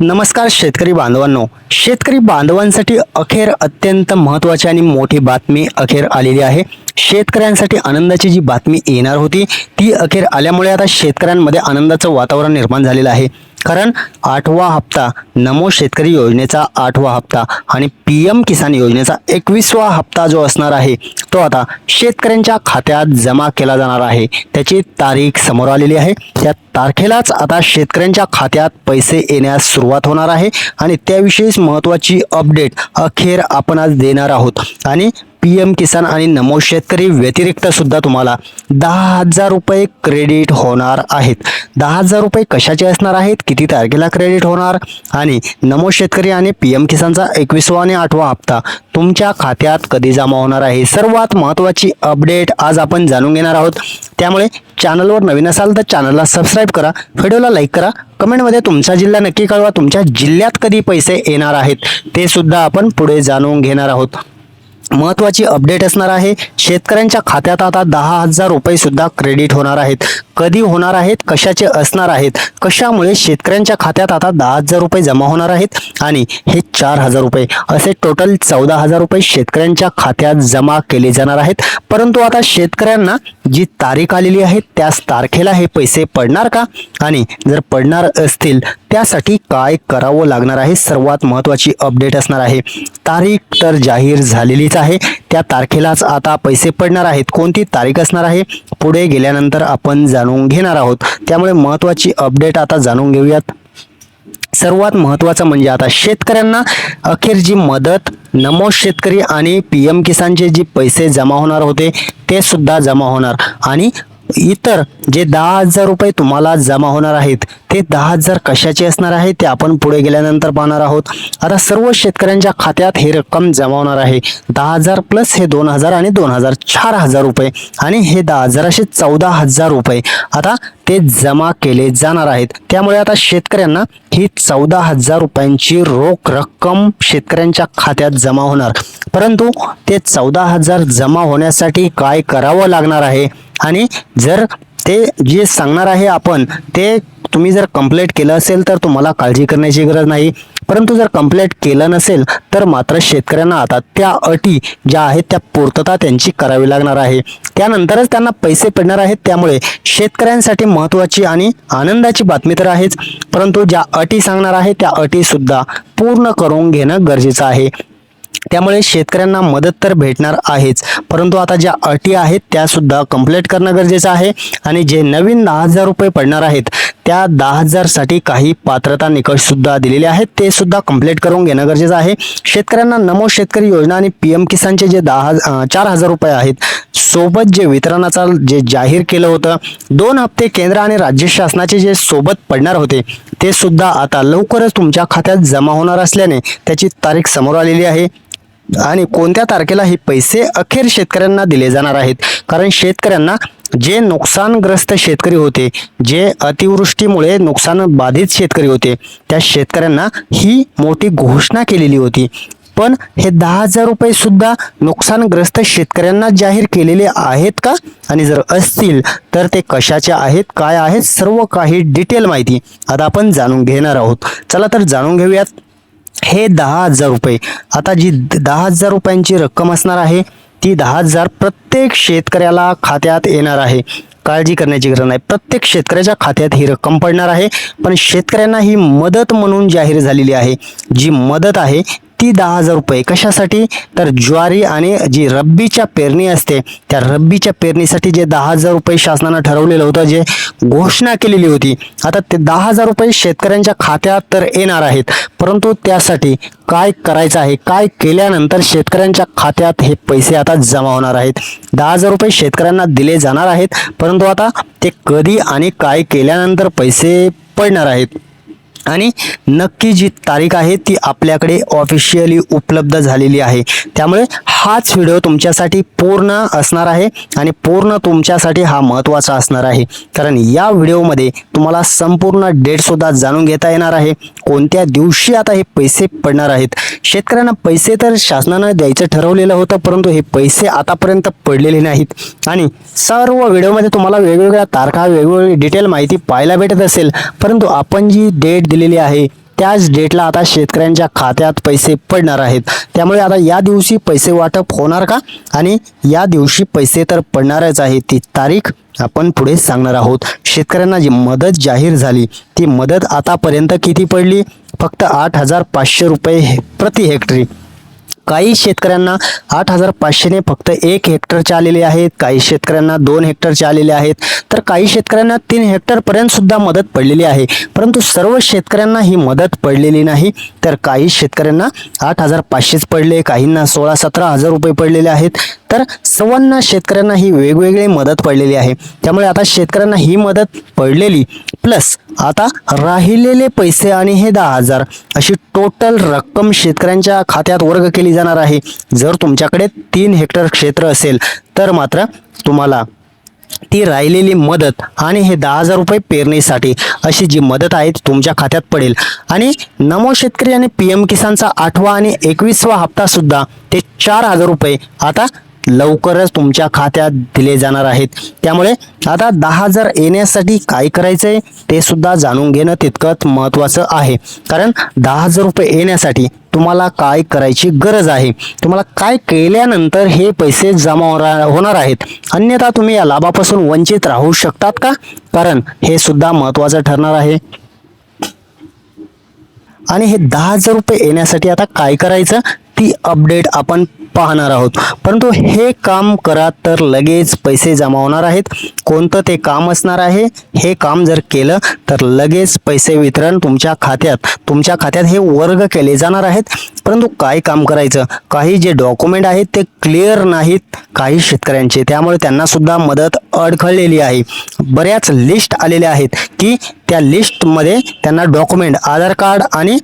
नमस्कार शेतकरी बांधवांनो. शेतकरी बांधवांसाठी अखेर अत्यंत महत्त्वाची आणि मोठी बातमी अखेर आलेली आहे. शेतकऱ्यांसाठी आनंदाची जी बातमी येणार होती ती अखेर आल्यामुळे आता शेतकऱ्यांमध्ये आनंदाचं वातावरण निर्माण झालेलं आहे. कारण आठवा हप्ता नमो शेतकरी योजनेचा आठवा हप्ता आणि पी एम किसान योजनेचा एकवीसवा हप्ता जो असणार आहे तो आता शेतकऱ्यांच्या खात्यात जमा केला जाणार आहे. त्याची तारीख समोर आलेली आहे. त्या तारखेलाच आता शेतकऱ्यांच्या खात्यात पैसे येण्यास सुरुवात होणार आहे आणि त्याविषयीच महत्त्वाची अपडेट अखेर आपण आज देणार आहोत. आणि पी एम किसान आणि नमो शेतकरी व्यतिरिक्त सुद्धा तुम्हाला दहा हजार रुपये क्रेडिट होणार आहेत. दहा हजार रुपये कशाचे असणार आहेत? किती तारखेला क्रेडिट होणार? आणि नमो शेतकरी आणि पी एम किसानचा एकवीसवा आणि आठवा हप्ता तुमच्या खात्यात कधी जमा होणार आहे? सर्वात महत्त्वाची अपडेट आज आपण जाणून घेणार आहोत. त्यामुळे चॅनलवर नवीन असाल तर चॅनलला सबस्क्राईब करा. व्हिडिओला लाईक करा. कमेंटमध्ये तुमचा जिल्हा नक्की कळवा. तुमच्या जिल्ह्यात कधी पैसे येणार आहेत? ते सुद्धा आपण पुढे जाणून घेणार आहोत. महत्त्वाची अपडेट असणार आहे. शेतकऱ्यांच्या खात्यात आता दहा हजार रुपयेसुद्धा क्रेडिट होणार आहेत. कधी होणार आहेत? कशाचे असणार आहेत? कशामुळे शेतकऱ्यांच्या खात्यात आता दहा हजार रुपये जमा होणार आहेत? आणि हे चार हजार रुपये असे टोटल चौदा हजार रुपये शेतकऱ्यांच्या खात्यात जमा केले जाणार आहेत. परंतु आता शेतकऱ्यांना जी तारीख आलेली आहे त्याच तारखेला हे पैसे पडणार का? आणि जर पडणार असतील त्यासाठी काय करावं लागणार आहे? सर्वात महत्त्वाची अपडेट असणार आहे. तारीख तर जाहीर झालेलीच आहे. त्या तारखेलाच आता पैसे पडणार आहेत. कोणती तारीख असणार आहे? पुढे गेल्यानंतर आपण जाणून घेणार आहोत. त्यामुळे महत्त्वाची अपडेट आता जाणून घेऊयात. सर्वात महत्त्वाचं म्हणजे आता शेतकऱ्यांना अखेर जी मदत नमो शेतकरी आणि पी एम किसानचे जे पैसे जमा होणार होते ते सुद्धा जमा होणार. आणि इतर जे दहा हजार रुपये तुम्हाला जमा होणार आहेत ते दहा हजार कशाचे असणार आहे ते आपण पुढे गेल्यानंतर पाहणार आहोत. आता सर्व शेतकऱ्यांच्या खात्यात हे रक्कम जमा होणार आहे. दहा हजार प्लस हे दोन हजार आणि दोन हजार चार हजार रुपये आणि हे दहा हजार असे चौदा हजार रुपये आता ते जमा केले जाणार आहेत. त्यामुळे आता शेतकऱ्यांना ही चौदा हजार रुपयांची रोख रक्कम शेतकऱ्यांच्या खात्यात जमा होणार. परंतु ते चौदा हजार जमा होण्यासाठी काय करावं लागणार आहे? आणि जर ते जे सांगणार आहे आपण ते तुम्ही जर कंप्लेंट केलं असेल तर तुम्हाला काळजी करण्याची गरज नाही. परंतु जर कंप्लेंट केलं नसेल तर मात्र शेतकऱ्यांना आता त्या अटी ज्या आहेत त्या पूर्तता त्यांची करावी लागणार आहे. त्यानंतरच त्यांना पैसे पडणार आहेत. त्यामुळे शेतकऱ्यांसाठी महत्त्वाची आणि आनंदाची बातमी तर आहेच. परंतु ज्या अटी सांगणार आहे त्या अटीसुद्धा पूर्ण करून घेणं गरजेचं आहे. त्यामुळे शेतकऱ्यांना मदत तर भेटणार आहेच. परंतु आता ज्या अटी आहेत त्यासुद्धा कंप्लीट करणं गरजेचं आहे. आणि जे नवीन दहा हजार रुपये पडणार आहेत त्या दहा हजारसाठी काही पात्रता निकषसुद्धा दिलेले आहेत. ते सुद्धा कंप्लीट करून घेणं गरजेचं आहे. शेतकऱ्यांना नमो शेतकरी योजना आणि पी एम किसानचे जे दहा चार हजार रुपये आहेत सोबत जे वितरणाचा जे जाहीर केलं होतं दोन हप्ते केंद्र आणि राज्य शासनाचे जे सोबत पडणार होते ते सुद्धा आता लवकरच तुमच्या खात्यात जमा होणार असल्याने त्याची तारीख समोर आलेली आहे. आणि कोणत्या तारखेला हे पैसे अखेर शेतकऱ्यांना दिले जाणार आहेत? कारण शेतकऱ्यांना जे नुकसानग्रस्त शेतकरी होते जे अतिवृष्टीमुळे नुकसान बाधित शेतकरी होते त्या शेतकऱ्यांना ही मोठी घोषणा केलेली होती. पण हे दहा हजार रुपये सुद्धा नुकसानग्रस्त शेतकऱ्यांना जाहीर केलेले आहेत का? आणि जर असतील तर ते कशाचे आहेत? काय आहेत? सर्व काही डिटेल माहिती आता आपण जाणून घेणार आहोत. चला तर जाणून घेऊयात. हे दहा हजार रुपये. आता जी द- दहा हजार रुपयांची रक्कम असणार आहे ती दहा हजार प्रत्येक शेतकऱ्याला खात्यात येणार आहे. काळजी करण्याची गरज नाही. प्रत्येक शेतकऱ्याच्या खात्यात ही रक्कम पडणार आहे. पण शेतकऱ्यांना ही मदत म्हणून जाहीर झालेली आहे. जी मदत आहे ती दहा हजार रुपये. कशासाठी? तर ज्वारी आणि जी रब्बीच्या पेरणी असते त्या रब्बीच्या पेरणीसाठी जे दहा हजार रुपये शासनानं ठरवलेलं होतं जे घोषणा केलेली होती आता ते दहा हजार रुपये शेतकऱ्यांच्या खात्यात तर येणार आहेत. परंतु त्यासाठी काय करायचं आहे? काय केल्यानंतर शेतकऱ्यांच्या खात्यात हे पैसे आता जमा होणार आहेत? दहा हजार रुपये शेतकऱ्यांना दिले जाणार आहेत परंतु आता ते कधी आणि काय केल्यानंतर पैसे पडणार आहेत? आणि नक्की जी तारीख आहे ती आपल्याकडे ऑफिशियली उपलब्ध झालेली आहे. त्यामुळे हाच व्हिडिओ तुमच्यासाठी पूर्ण असणार आहे आणि पूर्ण तुमच्यासाठी हा महत्त्वाचा असणार आहे. कारण या व्हिडिओमध्ये तुम्हाला संपूर्ण डेटसुद्धा जाणून घेता येणार आहे. कोणत्या दिवशी आता हे पैसे पडणार आहेत? शेतकऱ्यांना पैसे तर शासनानं द्यायचं ठरवलेलं होतं परंतु हे पैसे आतापर्यंत पडलेले नाहीत. आणि सर्व व्हिडिओमध्ये तुम्हाला वेगवेगळ्या तारखा वेगवेगळी डिटेल माहिती पाहायला भेटत असेल परंतु आपण जी डेट दिलेली आहे. त्याच डेटला आता शेतकऱ्यांच्या खात्यात पैसे पडणार आहेत. त्यामुळे आता या दिवशी पैसे वाटप होणार का? आणि या दिवशी पैसे तर पडणारच आहे ती तारीख आपण पुढे सांगणार आहोत. शेतकऱ्यांना जी मदत जाहीर झाली ती मदत आतापर्यंत किती पडली? फक्त आठ हजार पाचशे रुपये हे- प्रति हेक्टरी. काही शेतकऱ्यांना आठ हजार पाचशेने फक्त एक हेक्टरचे आलेले आहेत. काही शेतकऱ्यांना दोन हेक्टरचे आलेले आहेत. तर काही शेतकऱ्यांना तीन हेक्टरपर्यंत सुद्धा मदत पडलेली आहे. परंतु सर्व शेतकऱ्यांना ही मदत पडलेली नाही. तर काही शेतकऱ्यांना आठ हजार पाचशेच पडले. काहींना सोळा सतरा हजार रुपये पडलेले आहेत. तर सर्वांना शेतकऱ्यांना ही वेगवेगळी मदत पडलेली आहे. त्यामुळे आता शेतकऱ्यांना ही मदत पडलेली. प्लस आता राहिलेले पैसे आणि हे दहा हजार अशी टोटल रक्कम शेतकऱ्यांच्या खात्यात वर्ग केली जाणार आहे. जर तुमच्याकडे तीन हेक्टर क्षेत्र असेल तर मात्र तुम्हाला ती राहिलेली मदत आणि हे दहा हजार रुपये पेरणीसाठी अशी जी मदत आहे ती तुमच्या खात्यात पडेल. आणि नमो शेतकरी आणि पी एम किसानचा आठवा आणि एकवीसवा हप्ता सुद्धा ते चार हजार रुपये आता लवकरच तुमच्या खात्यात दिले जाणार आहेत. त्यामुळे आता दहा हजार येण्यासाठी काय करायचं आहे ते सुद्धा जाणून घेणं तितकंच महत्त्वाचं आहे. कारण दहा हजार रुपये येण्यासाठी तुम्हाला काय करायची गरज आहे? तुम्हाला काय केल्यानंतर हे पैसे जमा होणार होणार आहेत? अन्यथा तुम्ही या लाभापासून वंचित राहू शकतात का? कारण हे सुद्धा महत्त्वाचं ठरणार आहे. आणि हे दहा हजार रुपये येण्यासाठी आता काय करायचं? ती अपडेट आपण पाहणार आहोत. परंतु हे काम करा तर लगेच पैसे जमा होणार आहेत. कोणतं ते काम असणार आहे हे काम जर केलं तर लगेच पैसे वितरण तुमच्या खात्यात. तुमच्या खात्यात हे वर्ग केले जाणार आहेत. परंतु काय काम करायचं? काही जे डॉक्युमेंट आहेत ते क्लिअर नाहीत काही शेतकऱ्यांचे. त्यामुळे त्यांना सुद्धा मदत अडखळलेली आहे. बऱ्याच लिस्ट आलेल्या आहेत की त्या लिस्टमध्ये त्यांना डॉक्युमेंट आधार कार्ड आणि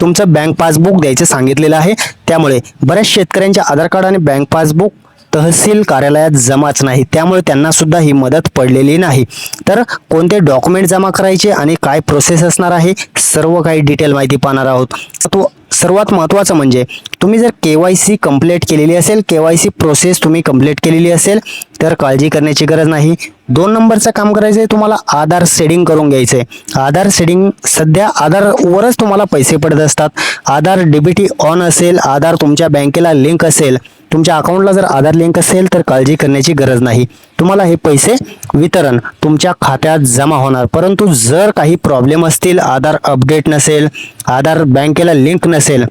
तुमचं बँक पासबुक द्यायचं सांगितलेलं आहे. त्यामुळे बऱ्याच शेतकऱ्यांच्या आधार कार्ड आणि बँक पासबुक तहसील कार्यालयात जमाच नाही. त्यामुळे त्यांना सुद्धा ही मदत पडलेली नाही. तर कोणते डॉक्युमेंट जमा करायचे आणि काय प्रोसेस असणार आहे सर्व काही डिटेल माहिती पाहणार आहोत. तो सर्वात महत्त्वाचं म्हणजे तुम्ही जर के वाय सी कंप्लीट केलेली असेल के वाय सी प्रोसेस तुम्ही कंप्लीट केलेली असेल तर काळजी करण्याची गरज नाही. दोन नंबरचं काम करायचं आहे तुम्हाला आधार सेडिंग करून घ्यायचं आहे आधार सेडिंग सध्या आधारवरच तुम्हाला पैसे पडत असतात. आधार डीबीटी ऑन असेल आधार तुमच्या बँकेला लिंक असेल तुमच्या अकाउंटला जर आधार लिंक असेल तर काळजी करण्याची गरज नाही. तुम्हाला हे पैसे वितरण तुमच्या खात्यात जमा होणार. परंतु जर काही प्रॉब्लेम असतील आधार अपडेट नसेल आधार बँकेला लिंक नसेल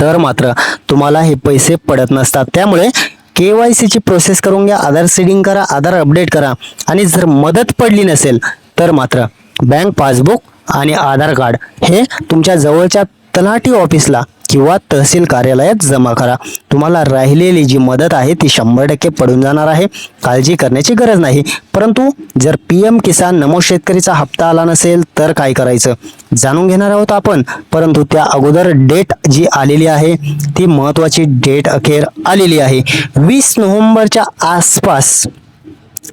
तर मात्र तुम्हाला हे पैसे पडत नसतात. त्यामुळे के वाय सीची प्रोसेस करून घ्या आधार सीडिंग करा आधार अपडेट करा. आणि जर मदत पडली नसेल तर मात्र बँक पासबुक आणि आधार कार्ड हे तुमच्या जवळच्या तलाठी ऑफिसला किंवा तहसील कार्यालयात जमा करा. तुम्हाला राहिलेली जी मदत आहे ती शंभर टक्के पडून जाणार आहे. काळजी करण्याची गरज नाही. परंतु जर पी एम किसान नमो शेतकरीचा हप्ता आला नसेल तर काय करायचं? जाणून घेणार आहोत आपण. परंतु त्या अगोदर डेट जी आलेली आहे ती महत्त्वाची डेट अखेर आलेली आहे. वीस नोव्हेंबरच्या आसपास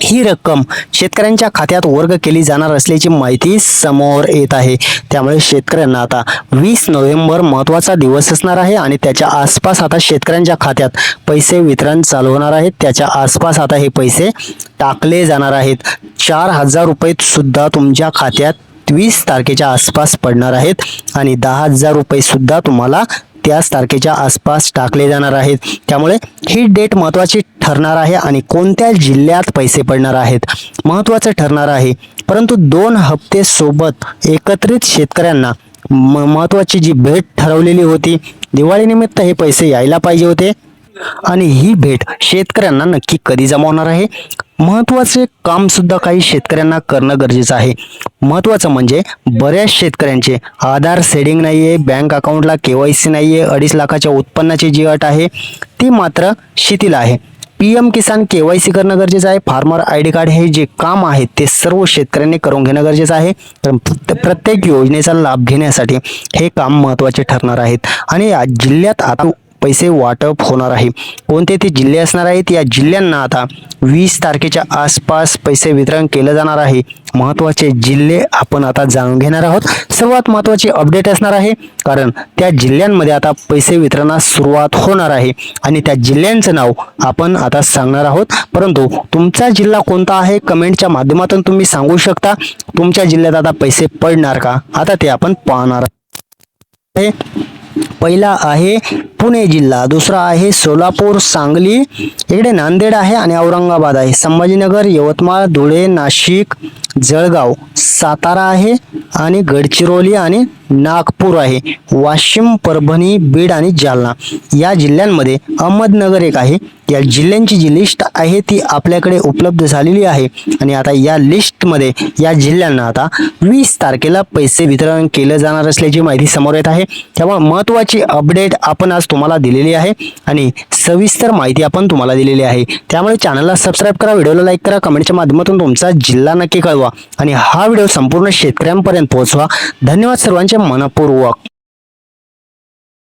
ही रक्कम शेतकऱ्यांच्या खात्यात वर्ग केली जाणार असल्याची माहिती समोर येत आहे. त्यामुळे शेतकऱ्यांना आता वीस नोव्हेंबर महत्त्वाचा दिवस असणार आहे आणि त्याच्या आसपास आता शेतकऱ्यांच्या खात्यात पैसे वितरण चालू होणार आहेत त्याच्या आसपास आता हे पैसे टाकले जाणार आहेत. चार हजार रुपये सुद्धा तुमच्या खात्यात वीस तारखेच्या आसपास पडणार आहेत आणि दहा हजार रुपयेसुद्धा तुम्हाला त्याच तारखेच्या आसपास टाकले जाणार आहेत. त्यामुळे ही डेट महत्त्वाची ठरणार आहे आणि कोणत्या जिल्ह्यात पैसे पडणार आहेत महत्त्वाचं ठरणार आहे. परंतु दोन हप्ते सोबत एकत्रित शेतकऱ्यांना म महत्त्वाची जी भेट ठरवलेली होती दिवाळीनिमित्त हे पैसे यायला पाहिजे होते. आणि ही भेट शेतकऱ्यांना नक्की कधी जमा होणार आहे? महत्त्वाचे काम सुद्धा काही शेतकऱ्यांना करणं गरजेचं आहे. महत्त्वाचं म्हणजे बऱ्याच शेतकऱ्यांचे आधार सेडिंग नाही आहे बँक अकाउंटला के वाय सी नाही आहे अडीच लाखाच्या उत्पन्नाची जी अट आहे ती मात्र शिथिल आहे. P M Kisan K Y C करणं गरजेचं आहे. फार्मर आय डी कार्ड हे जे काम आहे ते सर्व शेतकऱ्यांनी करून घेणं गरजेचं आहे. कारण प्रत्येक योजनेचा लाभ घेण्यासाठी हे काम महत्त्वाचे ठरणार आहेत. आणि या जिल्ह्यात आता पैसे वाटप होणार आहे. कोणते ते जिल्हे असणार आहेत? या जिल्ह्यांना आता वीस तारखेच्या आसपास पैसे वितरण केलं जाणार आहे. महत्त्वाचे जिल्हे आपण आता जाणून घेणार आहोत. सर्वात महत्त्वाची अपडेट असणार आहे. कारण त्या जिल्ह्यांमध्ये आता पैसे वितरणास सुरुवात होणार आहे. आणि त्या जिल्ह्यांचं नाव आपण आता सांगणार आहोत. परंतु तुमचा जिल्हा कोणता आहे? कमेंटच्या माध्यमातून तुम्ही सांगू शकता. तुमच्या जिल्ह्यात आता पैसे पडणार का? आता ते आपण पाहणार आहे पहिला आहे पुणे जिल्हा दुसरा आहे सोलापूर सांगली. इकडे नांदेड आहे आणि औरंगाबाद आहे. संभाजीनगर यवतमाळ धुळे नाशिक जळगाव सातारा आहे आणि गडचिरोली आणि नागपूर आहे. वाशिम परभणी बीड आणि जालना या जिल्ह्यांमध्ये अहमदनगर एक आहे. या जिल्ह्यांची जी लिस्ट आहे ती आपल्याकडे उपलब्ध झालेली आहे. आणि आता या लिस्टमध्ये या जिल्ह्यांना आता वीस तारखेला पैसे वितरण केलं जाणार असल्याची माहिती समोर येत आहे. त्यामुळे महत्त्वाची अपडेट आपण आज तुम्हाला दिलेली आहे. आणि सविस्तर माहिती आपण तुम्हाला दिलेली आहे. त्यामुळे चॅनलला सबस्क्राईब करा व्हिडिओला लाईक करा कमेंटच्या माध्यमातून तुमचा जिल्हा नक्की कळवा. आणि हा व्हिडिओ संपूर्ण शेतकऱ्यांपर्यंत पोहोचवा. धन्यवाद सर्वांचे. मनपूर्वक.